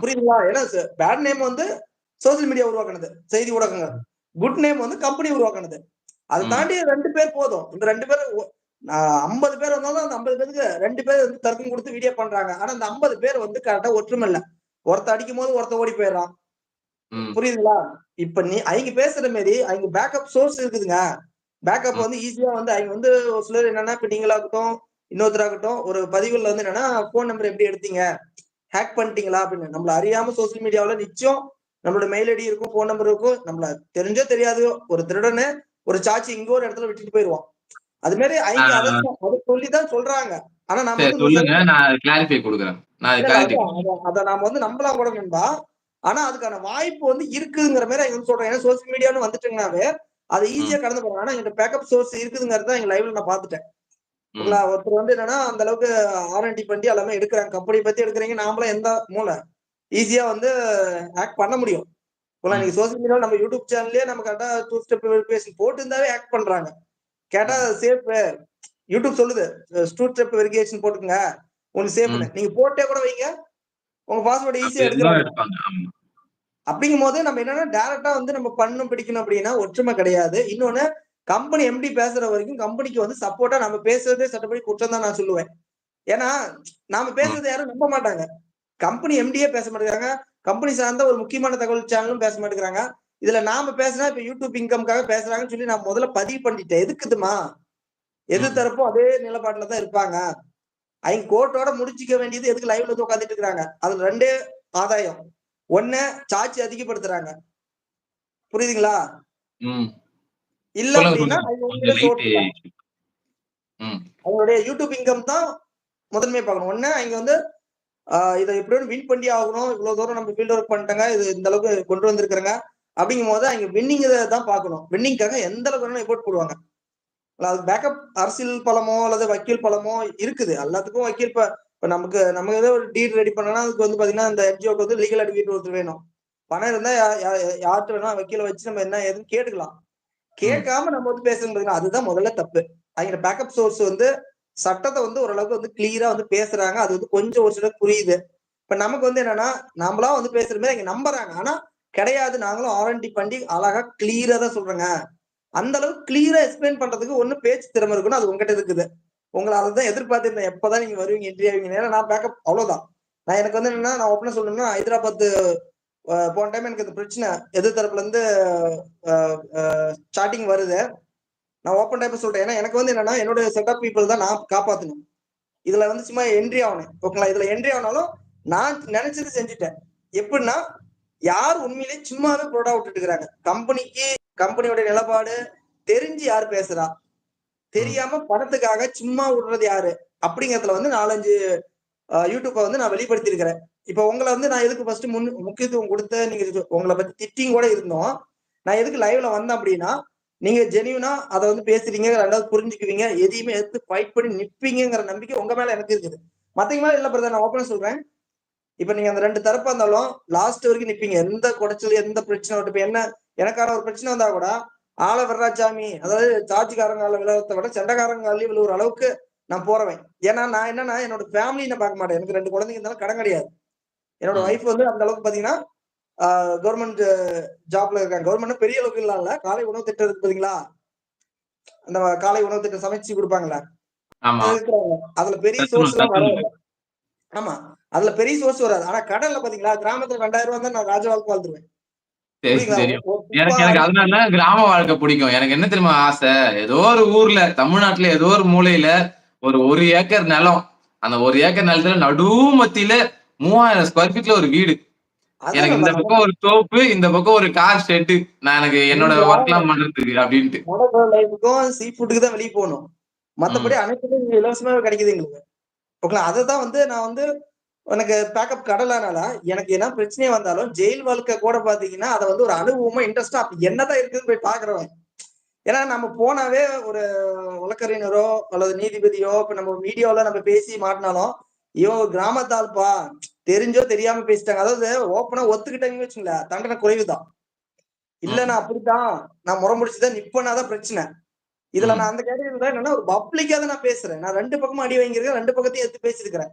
புரியுதுங்களா? ஏன்னா bad name வந்து சோசியல் மீடியா உருவாக்குனது செய்தி ஊடகங்கள். குட் நேம் வந்து கம்பெனி உருவாக்குனது. அதை. தாண்டி ரெண்டு பேர் போதும். இந்த ரெண்டு பேர் ஐம்பது பேர் வந்தாலும் அந்த ஐம்பது பேருக்கு ரெண்டு பேர் வந்து தர்க்கம் கொடுத்து வீடியோ பண்றாங்க. ஆனா அந்த ஐம்பது பேர் வந்து கரெக்டா ஒற்றுமை இல்ல. ஒருத்த அடிக்கும் போது ஒருத்த ஓடி போயிடுறான். புரியுதுங்களா? இப்ப நீ அவங்க பேசுற மாதிரி அவங்க பேக்கப் சோர்ஸ் இருக்குதுங்க. பேக்கப். வந்து ஈஸியா வந்து அவங்க வந்து ஒரு சிலர் என்னன்னா இப்ப நீங்களாகட்டும் இன்னொருத்தராகட்டும் ஒரு பதிவுல வந்து என்னன்னா போன் நம்பர் எப்படி எடுத்தீங்க? ஹேக் பண்ணிட்டீங்களா அப்படின்னு. நம்மள அறியாம சோசியல் மீடியாவுல நிச்சயம் நம்மளோட மெயில் ஐடி இருக்கும் போன் நம்பர் இருக்கும். நம்மள தெரிஞ்சோ தெரியாதோ ஒரு திருடனை ஒரு சாட்சி இங்க ஒரு இடத்துல விட்டுட்டு போயிருவோம் அது மாதிரி ஆ. அதை சொல்லிதான் சொல்றாங்க. ஆனா நாம சரி வந்து சொல்லுங்க. நான் கிளாரிஃபை கொடுக்குறேன். அதை நாம வந்து நம்பலாம் கூட நண்பா. ஆனா அதுக்கான வாய்ப்பு வந்து இருக்குங்கிற மாதிரி அவங்க சொல்றாங்க ஏன்னா சோசியல் மீடியான்னு வந்துட்டுங்கனாவே அதை ஈஸியா கடந்து போறாங்க ஆனா எங்க பேக்கப் சோர்ஸ் இருக்குதுங்கிறது தான் எங்க லைவ்ல நான் பாத்துட்டேன்? ஒருத்தர் வந்து என்னன்னா அந்த அளவுக்கு ஆர்என்டி பண்ணி எல்லாமே எடுக்கிறாங்க. கம்பெனி பத்தி எடுக்கிறீங்க நாமளும் எந்த மூளை ஈஸியா வந்து ஆக்ட் பண்ண முடியும். ஓகேங்களா? நீங்க சோசியல் மீடியாவில் நம்ம யூடியூப் சேனல்லே நம்ம கரெக்டா டூ ஸ்டெப் வெரிஃபிகேஷன் போட்டு இருந்தாவே ஆக்ட் பண்றாங்க. கேட்டா சேஃப் யூடியூப் சொல்லுது டூ ஸ்டெப் வெரிஃபிகேஷன் போட்டுக்கங்க உங்களுக்கு சேஃப்னு நீங்க போட்டே கூட வைங்க உங்க பாஸ்வேர்டு ஈஸியா எடுக்கிறாங்க அப்படிங்கும் போது நம்ம என்னன்னா டைரக்டா வந்து நம்ம பண்ணணும் பிடிக்கணும் அப்படின்னா ஒற்றுமை கிடையாது. இன்னொன்னு கம்பெனி எம்டி பேசுற வரைக்கும் கம்பெனிக்கு வந்து சப்போர்ட்டா நம்ம பேசுறதே சட்டப்படி குற்றம் தான் நான் சொல்லுவேன். ஏன்னா நாம பேசுறது யாரும் நம்ப மாட்டாங்க. கம்பெனி எம்டியே பேச மாட்டேங்கிறாங்க. கம்பெனி சார்ந்த ஒரு முக்கியமான தகவல் சேனலும் பேச மாட்டேங்கிறாங்க. இதுல நாம பேசினா இப்ப யூடியூப் இன்கம்காக பேசுறாங்கன்னு சொல்லி நான் முதல்ல பதிவு பண்ணிட்டேன். எதுக்குதுமா எது. தரப்பும் அதே நிலப்பாட்டுல தான் இருப்பாங்க. அவங்க கோர்ட்டோட முடிச்சுக்க வேண்டியது எதுக்கு லைவ்ல வந்து உட்காந்துட்டு இருக்காங்க அதுல ரெண்டே ஆதாயம். ஒண்ணு சாட்சி அதிகப்படுத்துறாங்க. புரியுதுங்களா? இல்ல அப்படின்னா அவங்களுடைய யூடியூப் இன்கம் தான் முதன்மை பார்க்கணும் ஒண்ணு அவங்க வந்து இதை எப்படியும் வின் பண்ணி ஆகணும். இவ்வளவு தூரம் நம்ம ஃபீல்ட் ஒர்க் பண்ணிட்டாங்க. இது இந்த அளவுக்கு கொண்டு வந்திருக்காங்க அப்படிங்கும் போது அவங்க வின்னிங் தான் பார்க்கணும். வின்னிங்காக எந்த அளவுக்கு வேணாலும் எஃபோர்ட் போடுவாங்க. அது பேக்கப் அரசியல் பலமோ அல்லது வக்கீல் பலமோ இருக்குது. எல்லாத்துக்கும் வக்கீல் இப்ப நமக்கு நம்ம ஏதோ ஒரு டீட் ரெடி பண்ணனா அதுக்கு வந்து பாத்தீங்கன்னா இந்த என்ஜிஓக்கு வந்து லீகல் அட்வொகேட் ஒருத்தர் வேணும். பணம் இருந்தா யார்கிட்ட வேணா வக்கீல வச்சு நம்ம என்ன ஏதுன்னு கேட்டுக்கலாம். கேட்காம நம்ம வந்து பேசுறது அதுதான் முதல்ல தப்பு. அவங்க பேக்கப் சோர்ஸ் வந்து சட்டத்தை வந்து ஓரளவுக்கு வந்து கிளியரா வந்து பேசுறாங்க. அது வந்து கொஞ்சம் ஒரு சில புரியுது. இப்ப நமக்கு வந்து என்னன்னா நம்மளா வந்து பேசுற மாதிரி அவங்க நம்புறாங்க. ஆனா கிடையாது. நாங்களும் ஆர்என்டி பண்ணி அழகா கிளியரா தான் சொல்றேங்க. அந்த அளவுக்கு கிளியரா எக்ஸ்பிளைன் பண்றதுக்கு ஒண்ணு பேச்சு திறமை இருக்கணும். அது உங்ககிட்ட இருக்குது. உங்களை அதை தான் எதிர்பார்த்திருந்தேன். எப்பதான் நீங்க வருவீங்க இன்ட்ரி ஆவீங்க ஏன்னா நான் பேக்கப் அவ்வளவுதான். நான் எனக்கு வந்து என்னன்னா நான் ஓப்பனா சொல்லணும்னா ஹைதராபாத் போன டைம் எனக்கு இந்த பிரச்சனை எதிர் தரப்புல இருந்து ஸ்டார்டிங் வருது. நான் ஓப்பன் டைப் சொல்றேன் ஏன்னா எனக்கு வந்து என்னன்னா என்னோட செட்டப் பீப்புள் தான் நான் காப்பாற்றணும் இதுல வந்து சும்மா என்ட்ரி ஆகணும். ஓகேங்களா? இதுல என்ட்ரி ஆனாலும் நான் நினைச்சது செஞ்சுட்டேன். எப்படின்னா யார் உண்மையிலேயே சும்மாவே ப்ரோடா விட்டுட்டு இருக்கிறாங்க. கம்பெனிக்கு கம்பெனியோட நிலப்பாடு தெரிஞ்சு யார் பேசுறா? தெரியாம பணத்துக்காக சும்மா விடுறது யாரு? அப்படிங்கறதுல வந்து நாலஞ்சு யூடியூப்பை வந்து நான் வெளிப்படுத்தியிருக்கிறேன். இப்போ உங்களை வந்து நான் எதுக்கு ஃபர்ஸ்ட் முன் முக்கியத்துவம் கொடுத்த நீங்க உங்களை பத்தி திட்டிங் கூட இருந்தோம். நான் எதுக்கு லைவ்ல வந்தேன் அப்படின்னா நீங்க ஜெனியூனா அதை வந்து பேசுறீங்க ரெண்டாவது புரிஞ்சுக்குவீங்க எதையுமே எடுத்து ஃபைட் பண்ணி நிற்பீங்கிற நம்பிக்கை உங்க மேல எனக்கு இருக்குது. மத்தவங்க மேல இல்ல பிரதர் நான் ஓப்பனா சொல்றேன். இப்ப நீங்க அந்த ரெண்டு தரப்பா இருந்தாலும் லாஸ்ட் வரைக்கும் நிப்பீங்க. எந்த குடைச்சல் எந்த பிரச்சனை வரட்டும் இப்ப என்ன எனக்கான ஒரு பிரச்சனை வந்தா கூட ஆள வர்றாச்சாமி அதாவது சாட்சிக்காரங்க விழுவத்தை விட சண்டைக்காரங்க அள்ளி விழுவுற அளவுக்கு நான் போறவன். ஏன்னா நான் என்னன்னா என்னோட ஃபேமிலி நான் பார்க்க மாட்டேன். எனக்கு ரெண்டு குழந்தைங்க இருந்தாலும் கடன் கிடையாது. என்னோட. ஒய்ஃப் வந்து அந்த அளவுக்கு பாத்தீங்கன்னா கவர்மெண்ட் ஜாப்ல இருக்காங்க. கவர்மெண்ட் பெரிய அளவுக்கு இல்ல காலை உணவு திட்டம் இருக்கு பாத்தீங்களா? அந்த காலை உணவு திட்டம் சமைச்சு இருக்கிறாங்க அதுல பெரிய சோர்ஸ் எல்லாம். வராது. ஆமா. அதுல பெரிய சோர்ஸ் வராது. ஆனா கடல்ல பாத்தீங்களா கிராமத்துல ரெண்டாயிரம் ரூபாய் தான் நான் ராஜவாழ்க்கை வாழ்ந்துருவேன். எனக்கு எனக்கு அதனால கிராம வாழ்க்கை பிடிக்கும். எனக்கு என்ன தெரியுமா ஆசை? ஏதோ ஒரு ஊர்ல தமிழ்நாட்டுல ஏதோ ஒரு மூலையில ஒரு ஒரு ஏக்கர் நிலம். அந்த ஒரு ஏக்கர் நிலத்துல நடு மத்தியில மூவாயிரம் ஸ்கொயர் ஃபீட்ல ஒரு வீடு. எனக்கு இந்த பக்கம் ஒரு தோப்பு இந்த பக்கம் ஒரு கார் ஷெட்டு நான் எனக்கு என்னோட ஒர்க் எல்லாம் பண்றதுக்கு அப்படின்ட்டு. சீ ஃபுட்டுக்கு தான் வெளியே போகணும். மத்தபடி அனைத்துமே இங்க இலவசமாவே கிடைக்குது எங்களுக்கு. ஓகேங்களா? அதை தான் வந்து நான் வந்து எனக்கு பேக்கப் கடலானால எனக்கு என்ன பிரச்சனையே வந்தாலும் ஜெயில் வாழ்க்கை கூட பாத்தீங்கன்னா அதை வந்து ஒரு அனுபவமா இன்ட்ரெஸ்டா என்னதான் இருக்குன்னு போய் பாக்குறவன். ஏன்னா நம்ம போனாவே ஒரு வழக்கறிஞரோ அல்லது நீதிபதியோ இப்ப நம்ம வீடியோல நம்ம பேசி மாட்டினாலும் இவன் ஒரு கிராமத்தாள்பா தெரிஞ்சோ தெரியாம பேசிட்டாங்க. அதாவது ஓப்பனா ஒத்துக்கிட்டாங்கன்னு வச்சுங்களேன். தண்டனை குறைவுதான். இல்ல. நான் அப்படித்தான். நான் முறை முடிச்சுதான் நிப்பனாதான் பிரச்சனை. இதுல. நான் அந்த கேட்டகரி என்னன்னா ஒரு பப்ளிக்கா தான் நான் பேசுறேன். நான் ரெண்டு பக்கமும் அடி வாங்கியிருக்கேன் ரெண்டு பக்கத்தையும் எடுத்து பேசியிருக்கிறேன்.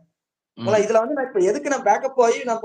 ம். இதுல வந்து நான் இப்ப எதுக்கு நான் பேக்கப் ஆகி நான்